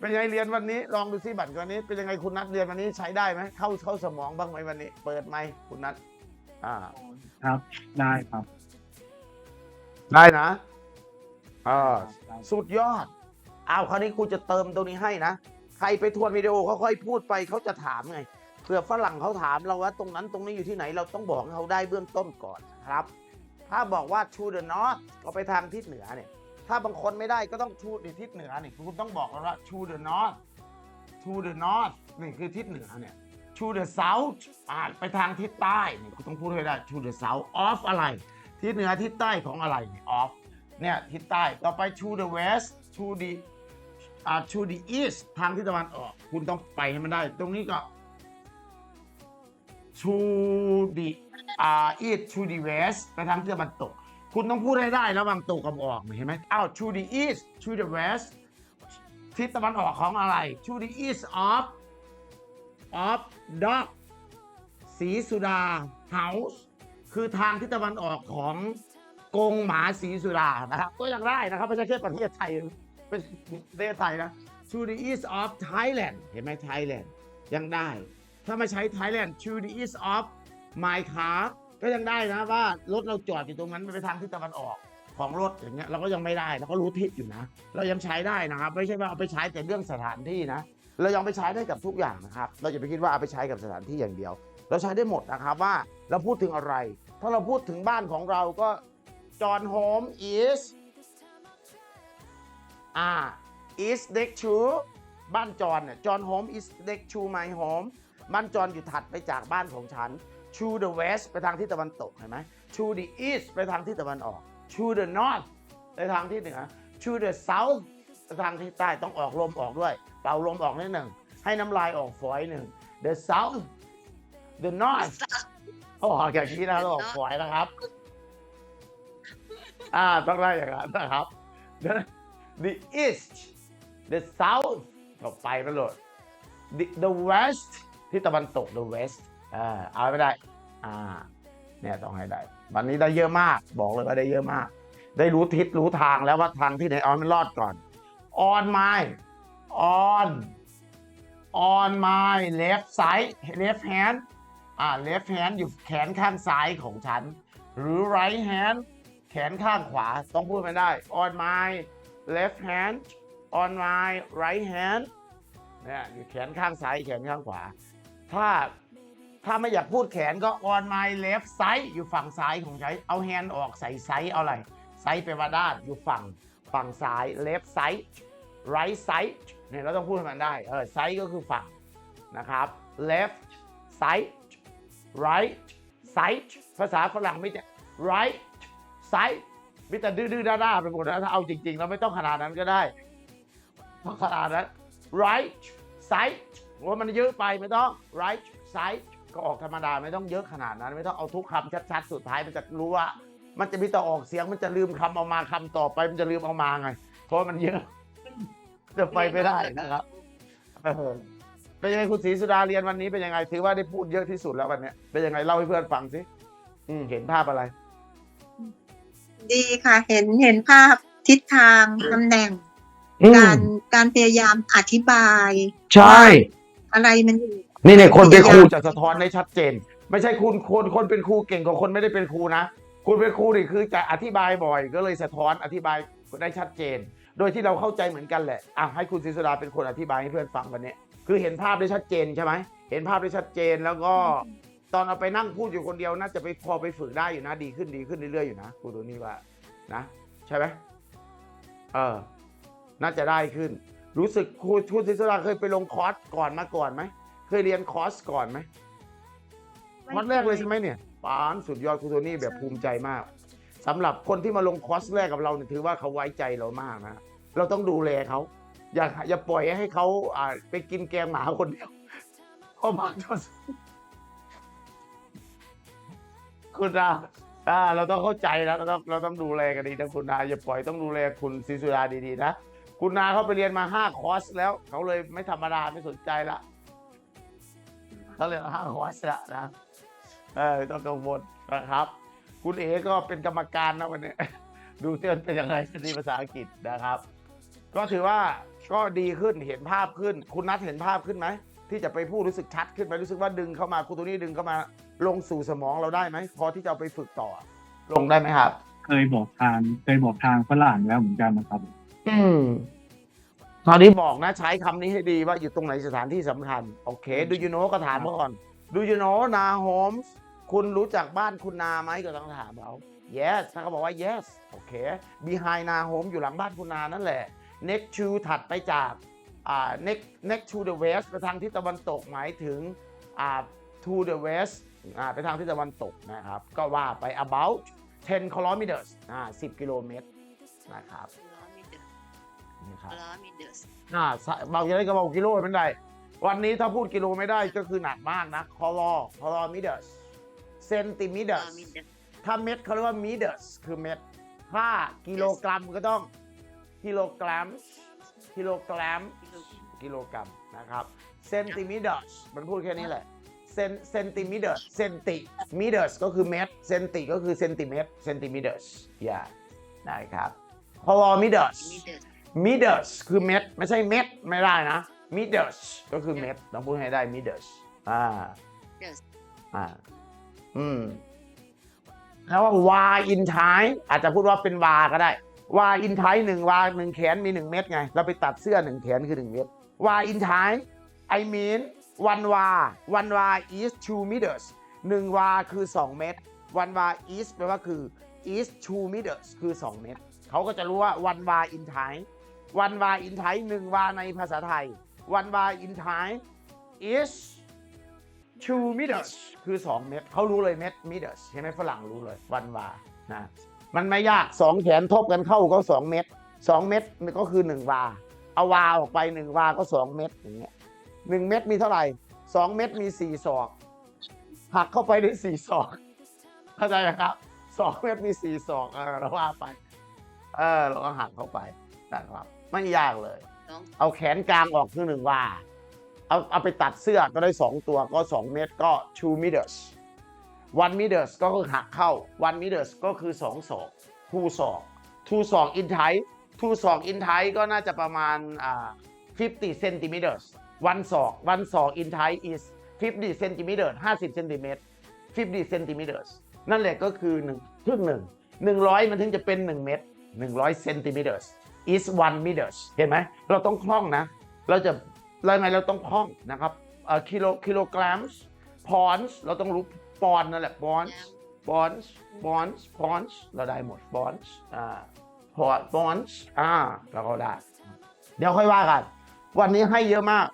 เป็นยังไงเรียนวันนี้ลองดูซิบัตรวันนี้ เป็นยังไงคุณนัทเรียนวันนี้ใช้ได้ไหมเข้าเข้าสมองบ้างไหมวันนี้ เปิดไหมค์คุณนัทอ่าครับได้ครับ ได้นะอ่าได้สุดยอดเอาคราวนี้กูจะเติมตรงนี้ให้นะ ใครไปทวนวิดีโอเขาค่อยพูดไปเขาจะถามไงเผื่อฝรั่งเขาถามเราว่าตรงนั้นตรงนี้อยู่ที่ไหนเราต้องบอกให้เขาได้เบื้องต้นก่อนนะครับ ถ้าบอกว่า to the north ก็ไปทางทิศเหนือเนี่ย ถ้าบางคนไม่ได้ก็ต้องชูในทิศเหนือนี่คุณต้องบอกกันว่า to the north to the north นี่คือทิศเหนือเนี่ย to the south อ่าไปทางทิศใต้นี่คุณต้องพูดให้ได้ to the south of อฟอะไร ทิศเหนือทิศใต้ของอะไรนี่ of เนี่ยทิศใต้ต่อไป to the west to the อ่า to the east ทางทิศตะวันออก คุณต้องไปให้มันได้ ตรงนี้ก็ to the อ่า east to the west ไปทางทิศตะวันตก คุณต้องพูดให้ได้ระหว่างตกกับออกเห็นไหมอ้าว to the east to the west ทิศตะวันออกของอะไร to the east of of dog สีสุดา house คือทางทิศตะวันออกของกงหมาสีสุดานะครับ ก็ยังได้นะครับไม่ใช่แค่ประเทศไทยเป็นประเทศไทยนะ to the east of Thailand เห็นไหม Thailand ยังได้ ถ้ามาใช้ Thailand to the east of my car ก็ยังได้นะว่ารถเราจอดอยู่ตรงนั้นมันไปทางทิศตะวันออกของรถอย่างเงี้ยเราก็ยังไม่ได้เราก็รู้ทิศอยู่นะ เรายังใช้ได้นะครับ ไม่ใช่ว่าเอาไปใช้แต่เรื่องสถานที่นะเรายังไปใช้ได้กับทุกอย่างนะครับ เราจะไปคิดว่าเอาไปใช้กับสถานที่อย่างเดียว เราใช้ได้หมดนะครับว่าเราพูดถึงอะไร ถ้าเราพูดถึงบ้านของเราก็ John home is อ่า is next to บ้านจอนเนี่ย John home is next to my home บ้านจอนอยู่ถัดไปจากบ้านของฉัน to the west ไปทางทิศตะวันตกเห็นไหม to the east ไปทางทิศตะวันออก to the north ไปทางทิศเหนือ to the south ไปทางทิศใต้ต้องออกลมออกด้วย เป่าลมออกนิดหนึ่ง ให้น้ำลายออกฝอยหนึ่ง the south the north ออกอย่างนี้นะต้องออกฝอยนะครับ อ่าต้องได้อย่างนั้นนะครับ the the east the south ก็ไปไปเลย the the west ที่ตะวันตก the west อ่าเอาไม่ได้ อ่า เนี่ยต้องให้ได้ วันนี้ได้เยอะมาก บอกเลยว่าได้เยอะมาก ได้รู้ทิศรู้ทางแล้วว่าทางที่ไหนเอาให้มันรอดก่อน on my on on my left side left hand อ่า left hand อยู่แขนข้างซ้ายของฉัน หรือ right hand แขนข้างขวาต้องพูดไม่ได้ on my left hand on my right hand เนี่ยอยู่แขนข้างซ้ายแขนข้างขวา ถ้า ถ้าไม่อยากพูดแขนก็ on my left side อยู่ฝั่งซ้ายของใช้เอา hand ออกใส่ไซส์เอาอะไรไซส์ไปว่าด้านอยู่ฝั่งฝั่งซ้าย left side right side เนี่ยเราต้องพูดให้มันได้เออ side ก็คือฝั่งนะครับ left side right side ภาษาฝรั่งไม่แต่ right side มิแต่ดื้อๆด้าๆไปหมดนะถ้าเอาจริงๆเราไม่ต้องขนาดนั้นก็ได้ขนาดนั้น right side ว่ามันเยอะไปไม่ต้อง right side ก็ออกธรรมดาไม่ต้องเยอะขนาดนั้น ไม่ต้องเอาทุกคำชัดๆ สุดท้ายมันจะรู้ว่า มันจะมีแต่ออกเสียงมันจะลืมคำเอามาคำต่อไป มันจะลืมเอามาไง เพราะมันเยอะจะไปไม่ได้นะครับเออเป็นยังไงคุณศรีสุดาเรียนวันนี้เป็นยังไงถือว่าได้พูดเยอะที่สุดแล้ววันเนี้ยเป็นยังไงเล่าให้เพื่อนฟังสิอืมเห็นภาพอะไร ดีค่ะเห็นเห็นภาพทิศทางตำแหน่ง การการพยายามอธิบาย ใช่ อะไรมันอยู่ นี่เนี่ยคนเป็นครูจะสะท้อนได้ชัดเจน ไม่ใช่คุณคนคนเป็นครูเก่งกว่าคนไม่ได้เป็นครูนะคุณเป็นครูนี่คือจะอธิบายบ่อย ก็เลยสะท้อนอธิบายได้ชัดเจน โดยที่เราเข้าใจเหมือนกันแหละอะให้คุณศิษดาเป็นคนอธิบายให้เพื่อนฟังวันนี้คือเห็นภาพได้ชัดเจนใช่ไหมเห็นภาพได้ชัดเจนแล้วก็ตอนเอาไปนั่งพูดอยู่คนเดียวน่าจะไปพอไปฝึกได้อยู่นะ ดีขึ้นดีขึ้นเรื่อยๆอยู่นะครูตัวนี้ว่านะ ใช่ไหมเออ น่าจะได้ขึ้น รู้สึกครูครูศิษดาเคยไปลงคอร์สก่อนมาก่อนไหม เคยเรียนคอร์สก่อนไหมคอร์สแรกเลยใช่ไหมเนี่ยปานสุดยอดครูโทนี่แบบภูมิใจมากสำหรับคนที่มาลงคอร์สแรกกับเราเนี่ยถือว่าเขาไว้ใจเรามากนะเราต้องดูแลเขาอย่าอย่าปล่อยให้เขาอ่าไปกินแกงหมาคนเดียวเพราะหมาจะคุณอาอ่าเราต้องเข้าใจนะเราต้องเราต้องดูแลกันดีนะคุณนาอย่าปล่อยต้องดูแลคุณศิสุดาดีๆนะ คุณนาเขาไปเรียนมาห้าคอร์สแล้ว เขาเลยไม่ธรรมดาไม่สนใจละ เขาเลยนห้าคอร์สละนะเออไม่ต้องกังวลนะครับ คุณเอก็เป็นกรรมการนะวันนี้ ดูเตือนเป็นยังไงสตรีภาษาอังกฤษนะครับ ก็ถือว่าก็ดีขึ้นเห็นภาพขึ้น คุณนัทเห็นภาพขึ้นไหมที่จะไปพูดรู้สึกชัดขึ้นไหมรู้สึกว่าดึงเข้ามาครูตัวนี้ดึงเข้ามาลงสู่สมองเราได้ไหมพอที่จะเอาไปฝึกต่อ ลงได้ไหมครับ เคยบอกทางเคยบอกทางฝรั่งแล้วเหมือนกันนะครับ อืม ตอนนี้บอกนะใช้คำนี้ให้ดีว่าอยู่ตรงไหนสถานที่สำคัญ โอเคดูยูโนก็ถามเขาก่อนดูยูโนนาโฮมส์คุณรู้จักบ้านคุณนาไหมก็ต้องถามเขา yes ถ้าเขาบอกว่า yes โอเค behind นาโฮมอยู่หลังบ้านคุณนานั่นแหละ next to ถัดไปจากอ่า next next to the west ไปทางทิศตะวันตกหมายถึงอ่า to the west อ่าไปทางทิศตะวันตกนะครับ ก็ว่าไป about 10 kilometers อ่า10 กิโลเมตรนะครับ นะครับ kilometers อ่าสะเบาจะได้ก็เบากิโลไม่ได้ วันนี้ถ้าพูดกิโลไม่ได้ก็คือหนักมากนะคอลอคอลอมิเดอร์สเซนติมิเดอร์ส kilometers ถ้าเม็ดเขาเรียกว่ามิเดอร์สคือเม็ดถ้ากิโลกรัมก็ต้องกิโลกรัมกิโลกรัมกิโลกรัมนะครับเซนติมิเดอร์สมันพูดแค่นี้แหละเซนเซนติมิเดอร์เซนติมิเดอร์สก็คือเม็ดเซนติก็คือเซนติเมตรเซนติมิเดอร์สอย่านะครับคอลอมิเดอร์ ส meters meters คือเม็ดไม่ใช่เม็ดไม่ได้นะ meters ก็คือเม็ดต้องพูดให้ได้ meters อ่า Yes อ่าอืมแล้วว่า y in time อาจจะพูดว่าเป็น y ก็ได้ y in time หนึ่ง y หนึ่งแขนมีหนึ่งเม็ดไง เราไปตัดเสื้อหนึ่งแขนคือหนึ่งเม็ด y in time I mean one y one y is two meters หนึ่ง y คือ 2 เมตร one y is แปลว่าคือ is two meters คือ 2 เมตร เขาก็จะรู้ว่า one y in time one y in time หนึ่ง y ในภาษาไทย one y in time is two meters คือ 2 เมตรเขารู้เลยเมตร meters ใช่ไหมฝรั่งรู้เลย one y นะมันไม่ยาก 2 แขนทบกันเข้าก็ 2 เมตร 2 เมตรก็คือ 1 วา เอาวาออกไป 1 วาก็ 2 เมตรอย่างเงี้ย1เมตรมีเท่าไหร่ 2 เมตรมี 4 ศอก หักเข้าไปได้ 4 ศอก เข้าใจไหมครับ 2 เมตรมี 4 ศอกเออเราว่าไป เออเราก็หักเข้าไปนะครับ ไม่ยากเลยสองเอาแขนกลางออกคือหนึ่งวาเอาเอาไปตัดเสื้อก็ได้ 2 ตัวก็ 2 เมตรก็ two meters one meters ก็คือหักเข้า one meters ก็คือ2ศอก two ศอก two ศอก in Thai two ศอก in Thai ก็น่าจะประมาณอ่า50 centimeters one ศอก one ศอก in Thai is 50 centimeters 50 centimeters 50 centimeters นั่นแหละก็คือ1ครึ่งหนึ่ง100 มันถึงจะเป็น 1 เมตร 100 centimeters is one meter เห็นไหม เราต้องคล่องนะ เราจะเราไงเราต้องคล่องนะครับเอ่อกิโลกิโลกรัมส์พอนส์เราต้องรู้ปอนด์นั่นแหละปอนส์ปอนส์ปอนส์ปอนส์เราได้หมดปอนส์อ่าพอปอนส์อ่าเราก็ได้ เดี๋ยวค่อยว่ากัน วันนี้ให้เยอะมาก